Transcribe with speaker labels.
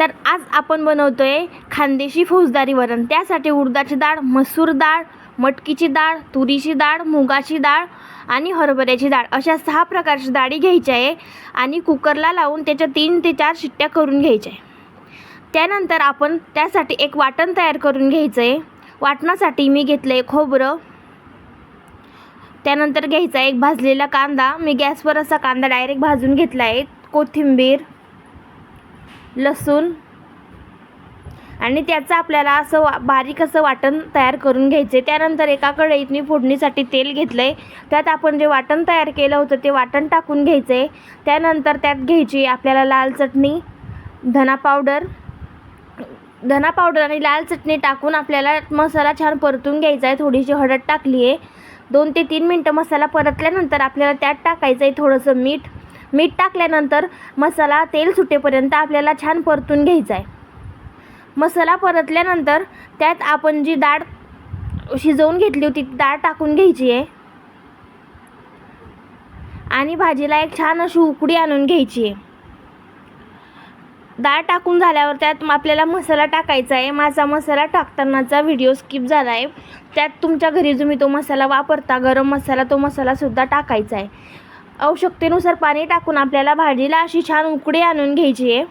Speaker 1: तर आज आपण बनवतो आहे खानदेशी फौजदारी वरण. त्यासाठी उडदाची डाळ मसूर डाळ मटकीची डाळ तुरीची डाळ मुगाची डाळ आणि हरभऱ्याची डाळ. अशा सहा प्रकारची डाळी घ्यायची आहे आणि कुकरला लावून त्याच्या तीन ते चार शिट्ट्या करून घ्यायच्या आहे. त्यानंतर आपण त्यासाठी एक वाटण तयार करून घ्यायचं आहे वाटणासाठी मी घेतलं आहे खोबरं. त्यानंतर घ्यायचा एक भाजलेला कांदा. मी गॅसवर असा कांदा डायरेक्ट भाजून घेतला आहे कोथिंबीर लसूण. आणि त्याचं आपल्याला असं वा बारीक असं वाटण तयार करून घ्यायचं आहे त्यानंतर एका कढईत मी फोडणीसाठी तेल घेतलं आहे त्यात आपण जे वाटण तयार केलं होतं ते वाटण टाकून घ्यायचं आहे त्यानंतर त्यात घ्यायची आपल्याला लाल चटणी धना पावडर. धना पावडर आणि लाल चटणी टाकून आपल्याला मसाला छान परतून घ्यायचा आहे थोडीशी हळद टाकली आहे दोन ते तीन मिनटं मसाला परतल्यानंतर आपल्याला त्यात टाकायचं आहे थोडंसं मीठ. मीठ टाकल्यानंतर मसाला तेल सुटेपर्यंत आपल्याला छान परतून घ्यायचा आहे. मसाला परतल्यानंतर त्यात आपण जी डाळ शिजवून घेतली होती ती डाळ टाकून घ्यायची आहे. आणि भाजीला एक छान अशी उकडी आणून घ्यायची आहे. डाळ टाकून झाल्यावर त्यात आपल्याला मसाला टाकायचा आहे. माझा मसाला टाकतानाचा व्हिडिओ स्किप झाला आहे. त्यात तुमच्या घरी तुम्ही तो मसाला वापरता गरम मसाला तो मसालासुद्धा टाकायचा आहे. आवश्यकतेनुसार पाणी टाकून आपल्याला भाजीला अशी छान उकडी आणून घ्यायची आहे.